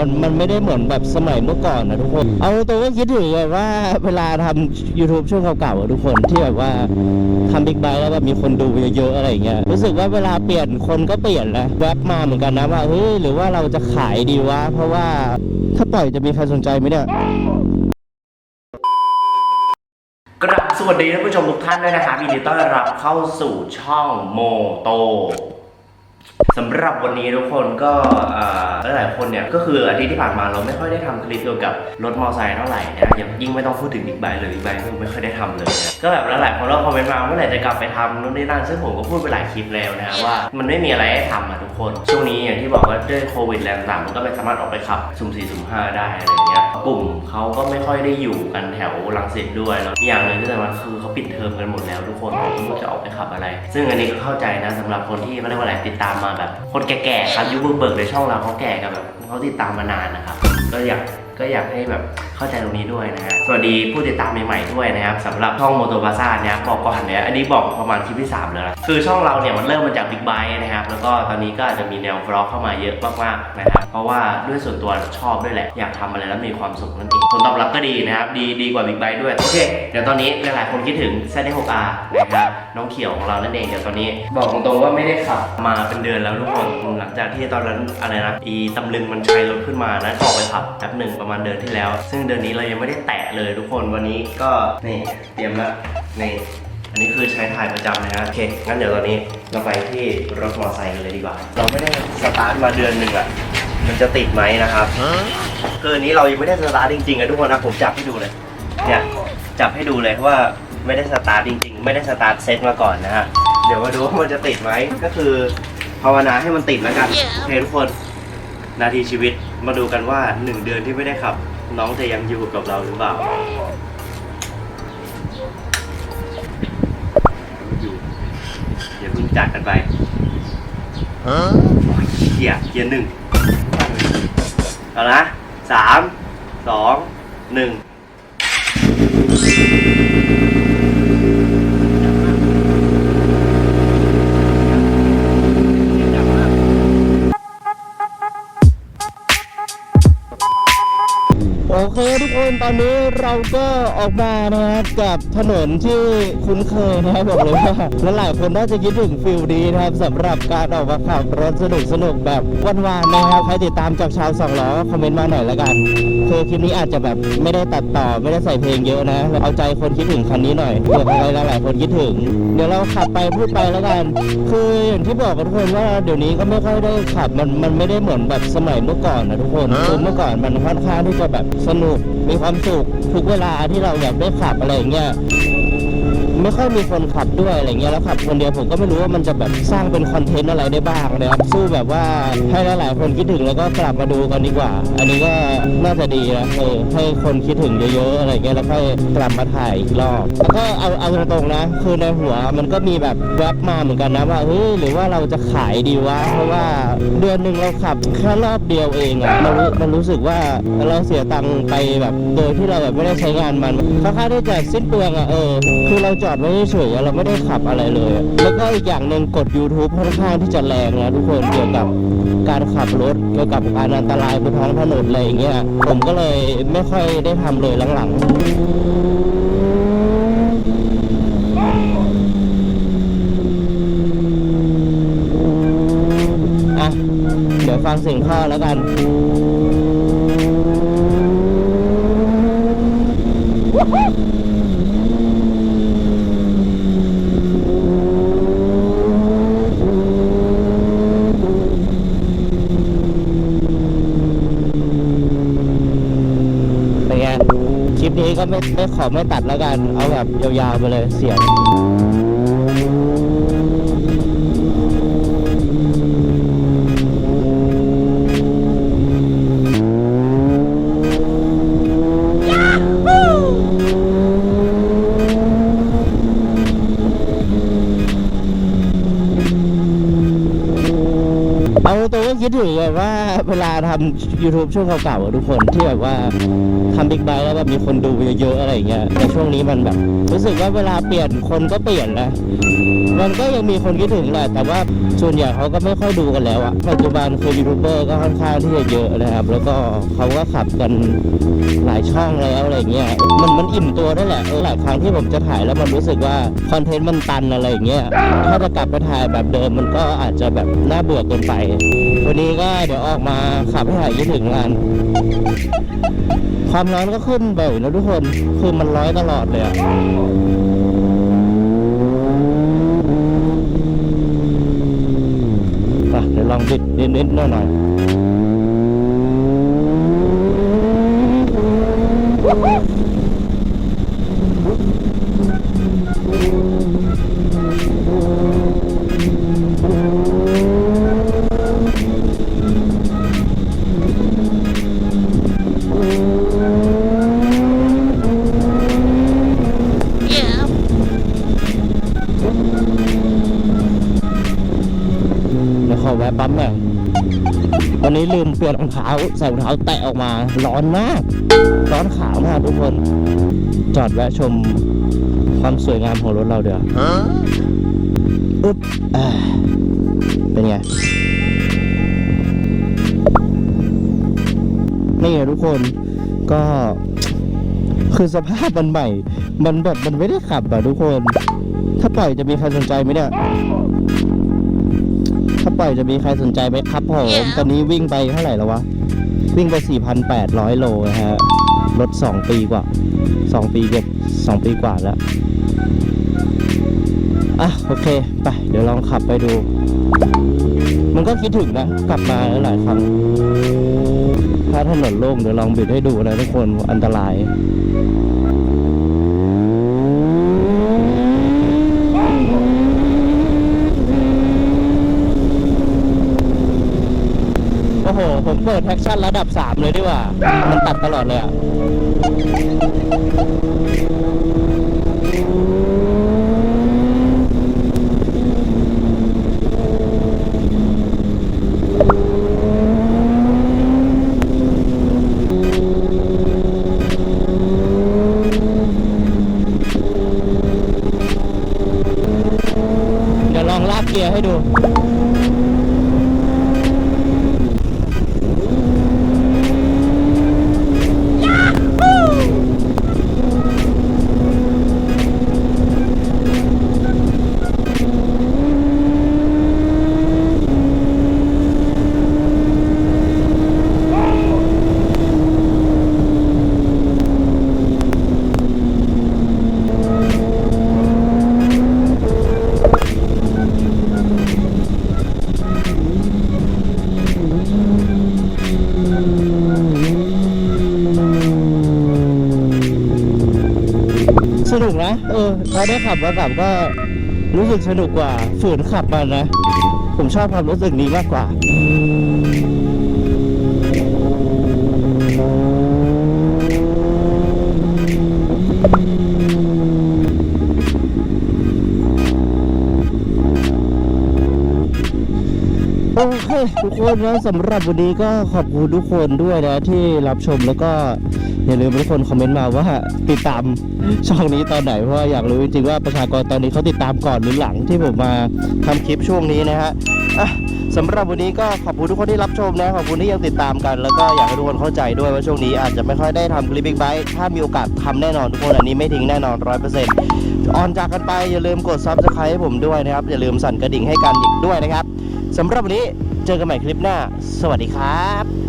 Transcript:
มันมันไม่ได้เหมือนแบบสมัยเมื่อก่อนนะทุกคน เอาตัวก็คิดถึงแบบว่าเวลาทำ YouTube ช่วงเก่าๆอะทุกคนที่แบบว่าทำบิ๊กไบค์แล้วแบบมีคนดูเยอะๆอะไรอย่างเงี้ยรู้สึกว่าเวลาเปลี่ยนคนก็เปลี่ยนนะแวบมาเหมือนกันนะว่าเฮ้ยหรือว่าเราจะขายดีวะเพราะว่าถ้าปล่อยจะมีใครสนใจไหมเนี่ยกราบสวัสดีท่านผู้ชมทุกท่านด้วยนะครับยินดีต้อนรับเข้าสู่ช่องโมโต สำหรับวันนี้ทุกคนก็หลายๆคนเนี่ยก็คืออาทิตย์ที่ผ่านมาเราไม่ค่อยได้ทำคลิปเกี่ยวกับรถมอเตอร์ไซค์เท่าไหร่นะย,ยิ่งไม่ต้องพูดถึงบิ๊กไบค์เลยบิ๊กไบค์ก็ไม่ค่อยได้ทำเลยนะก็แบบหลายๆคนก็คอมเมนต์มาเมื่อไหร่จะกลับไปทำนู่นนี่นั่นซึ่งผมก็พูดไปหลายคลิปแล้วนะว่ามันไม่มีอะไรให้ทำอะทุกคน ช่วงนี้อย่างที่บอกว่าด้วยโควิดแรงต่างมันก็ไม่สามารถออกไปขับสุ่มสี่สุ่มห้าได้อะไรเงี้ยกลุ่มเขาก็ไม่ค่อยได้อยู่กันแถวรังสิตด้วยแล้วอย่างหนึ่งที่สำคัญคือเขาปิดเทอมกันหมดแล้วทุกคนไม่รู้จะออกไปขับอะไร ซึ่งอันนี้ก็เข้าใจนะสำหรับคนที่เขาเรียกว่าอะไรติดตามมาแบบคนแก่ๆครับยุคเบิกๆในช่องเราเขาแก่กันแบบเขาติดตามมานานนะครับ ก็อยากก็อยากให้แบบเข้าใจตรงนี้ด้วยนะฮะ สวัสดีผู้ติดตามใหม่ๆด้วยนะครับสำหรับช่องโมโตบาซ่าเนี่ยบอกก่อนเนี่ยอันนี้บอกประมาณคลิปที่ 3 แล้วนะคือช่องเราเนี่ยมันเริ่มมาจากบิ๊กไบค์นะครับ แล้วก็ตอนนี้ก็อาจจะมีแนวบล็อกเข้ามาเยอะมากๆนะครับ เพราะว่าด้วยส่วนตัวชอบด้วยแหละ อยากทำอะไรแล้วมีความสุขนั่นเองผลตอบรับก็ดีนะครับ ดีดีกว่าบิ๊กไบค์ด้วย โอเค เดี๋ยวตอนนี้หลายๆคนคิดถึง z 6 r นะครับ น้องเขียวของเรานั่นเอง เดี๋ยวตอนนี้บอกตรงๆว่าไม่ได้ขับมาเป็นเดือนแล้วทุกคน หลังจากที่ตอนนั้นอะไรนะ อีตำลึงมันชัยรถขึ้นมานะออกไปขับแป๊บหนึ่งประมาณเดือนที่แล้ว ซึ่งเดือนนี้เรายังไม่ได้แตะเลยทุกคนวันนี้ก็นี่เตรียมละนี่อันนี้คือใช้ถ่ายประจำนะฮะโอเคงั้นเดี๋ยวตอนนี้เราไปที่รถมอเตอร์ไซค์กันเลยดีกว่า เราไม่ได้สตาร์ทมาเดือนหนึ่งอะมันจะติดไหมนะครับคืออันนี้เรายังไม่ได้สตาร์ทจริงๆอะทุกคนนะผมจับให้ดูเลยเนี่ยจับให้ดูเลยว่าไม่ได้สตาร์ทจริง ๆ ไม่ได้สตาร์ทเซตมาก่อนนะฮะเดี๋ยวมาดูว่ามันจะติดไหมก็คือภาวนาให้มันติดแล้วกันโอเคทุกคน นาทีชีวิตมาดูกันว่า 1 เดือนที่ไม่ได้ขับ น้องจะยังอยู่กับเราหรือเปล่าอยู่อย่าเพิ่งจัดกันไปโอ้ยเกียร์เกียร์หนึ่งเอานะสามสองหนึ่ง คนตอนนี้เราก็ออกมานะครับกับถนนที่คุ้นเคยนะครับบอกเลยว่าและหลายคนน่าจะคิดถึงฟิลดีนะครับสำหรับการออกมาขับรถสนุกสนุกแบบวันวานๆนะครับใครติดตามจากชาวสองล้อคอมเมนต์มาหน่อยละกันคือคลิปนี้อาจจะแบบไม่ได้ตัดต่อไม่ได้ใส่เพลงเยอะนะเอาใจคนคิดถึงคันนี้หน่อยเผื่อใครหลายๆคนคิดถึง เดี๋ยวเราขับไปพูดไปแล้วกัน คืออย่างที่บอกกับทุกคนว่าเดี๋ยวนี้ก็ไม่ค่อยได้ขับมันมันไม่ได้เหมือนแบบสมัยเมื่อก่อนนะทุกคนคือเมื่อก่อนมันค่อนข้างที่จะแบบสนุกมีความสุขทุกเวลาที่เราอยากได้ขับอะไรอย่างเงี้ย ไม่ค่อยมีคนขับด้วยอะไรเงี้ยแล้วขับคนเดียวผมก็ไม่รู้ว่ามันจะแบบสร้างเป็นคอนเทนต์อะไรได้บ้างนะครับสู้แบบว่าให้หลายๆคนคิดถึงแล้วก็กลับมาดูกันดีกว่า อันนี้ก็น่าจะดีนะเออให้คนคิดถึงเยอะๆอะไรเงี้ยแล้วค่อยกลับมาถ่ายอีกรอบแล้วก็เอาเอาตรงๆนะ คือในหัวมันก็มีแบบแวบมาเหมือนกันนะว่าเฮ้ยหรือว่าเราจะขายดีวะเพราะว่าเดือนหนึ่งเราขับแค่รอบเดียวเองอะมันรู้มันรู้สึกว่าเราเสียตังค์ไปแบบโดยที่เราแบบไม่ได้ใช้งานมันค่อนข้างที่จะสิ้นเปลืองอะเออคือเราจอดไว้เฉยเราไม่ได้ขับอะไรเลย แล้วก็อีกอย่างหนึ่งกด YouTube ค่อนข้างที่จะแรงนะทุกคนเกี่ยวกับการขับรถเกี่ยวกับการอันตรายบนท้องถนนอะไรอย่างเงี้ยผมก็เลยไม่ค่อยได้ทำเลยหลังๆอะเดี๋ยวฟังเสียงท่อแล้วกันเป็นไงค ลิปนี้ก็ไม่ไม่ขอไม่ตัดแล้วกัน เอาแบบยาวๆไปเลยเสียงเอาตัวก็คิดถึงแบบว่า เวลาทำ YouTube ช่วงเก่าๆอะทุกคนที่แบบว่าทำบิ๊กไบค์แล้วแบบมีคนดูเยอะๆอะไรอย่างเงี้ยแต่ช่วงนี้มันแบบ รู้สึกว่าเวลาเปลี่ยนคนก็เปลี่ยนนะมันก็ยังมีคนคิดถึงแหละแต่ว่าส่วนใหญ่เขาก็ไม่ค่อยดูกันแล้วอะปัจจุบันคือยูทูบเบอร์ก็ค่อนข้างที่จะเยอะนะครับ แล้วก็เขาก็ขับกันหลายช่องแล้วอะไรเงี้ยมันมันอิ่มตัวด้วยแหละหลายครั้งที่ผมจะถ่ายแล้วมันรู้สึกว่าคอนเทนต์มันตันอะไรเงี้ยถ้าจะกลับไปถ่ายแบบเดิมมันก็อาจจะแบบน่าเบื่อเกินไป วันนี้ก็เดี๋ยวออกมาขับให้หายยี่ถึงงานความร้อนก็ขึ้นบ่อยนะทุกคน คือมันร้อยตลอดเลยอะไปเดี๋ยวลองบิดนิดๆหน่อยๆ วันนี้ลืมเปลี่ยนรองเท้าใส่รองเท้าแตะออกมา ร้อนมาก ร้อนขามากทุกคน จอดแวะชมความสวยงามของรถเราเดี๋ยวอึ๊บอ่าเป็นไง นี่ไงทุกคนก็คือสภาพมันใหม่ มันแบบมันไม่ได้ขับอะทุกคน ถ้าปล่อยจะมีใครสนใจไหมเนี่ย ถ้าปล่อยจะมีใครสนใจไหมครับผม ตอนนี้วิ่งไปเท่าไหร่แล้ววะ วิ่งไป 4,800 โลนะฮะ รถ 2 ปีกว่า 2 ปีเก็บ 2 ปีกว่าแล้ว อะ โอเค ไป เดี๋ยวลองขับไปดู มันก็คิดถึงนะ กลับมาหลายครั้งถ้าถนนโล่งเดี๋ยวลองบิดให้ดูนะทุกคน อันตราย โอ้โห ผมเปิ ดแท็กชั่นระดับ 3 เลยดีกว่า มันตัดตลอดเลยอะเดี๋ยวลองลากเกียร์ให้ดู เออพอได้ขับมาขับก็รู้สึกสนุกกว่าฝืนขับมานะ ผมชอบความรู้สึกนี้มากกว่าโอเคทุกคนแล้วสำหรับวันนี้ก็ขอบคุณทุกคนด้วยนะที่รับชมแล้วก็ อย่าลืมทุกคนคอมเมนต์มาว่าติดตามช่องนี้ตอนไหนเพราะว่าอยากรู้จริงๆว่าประชากรตอนนี้เขาติดตามก่อนหรือหลังที่ผมมาทำคลิปช่วงนี้นะฮะอะสำหรับวันนี้ก็ขอบคุณทุกคนที่รับชมนะขอบคุณที่ยังติดตามกัน แล้วก็อยากให้ทุกคนเข้าใจด้วยว่าช่วงนี้อาจจะไม่ค่อยได้ทำคลิปบิ๊กไบค์ถ้ามีโอกาสทำแน่นอนทุกคนอันนี้ไม่ทิ้งแน่นอนร้อยเปอร์เซ็นต์ออนจากกันไปอย่าลืมกดซับสไครต์ให้ผมด้วยนะครับ อย่าลืมสั่นกระดิ่งให้กันอีกด้วยนะครับสำหรับวันนี้เจอกันใหม่คลิปหน้า สวัสดีครับ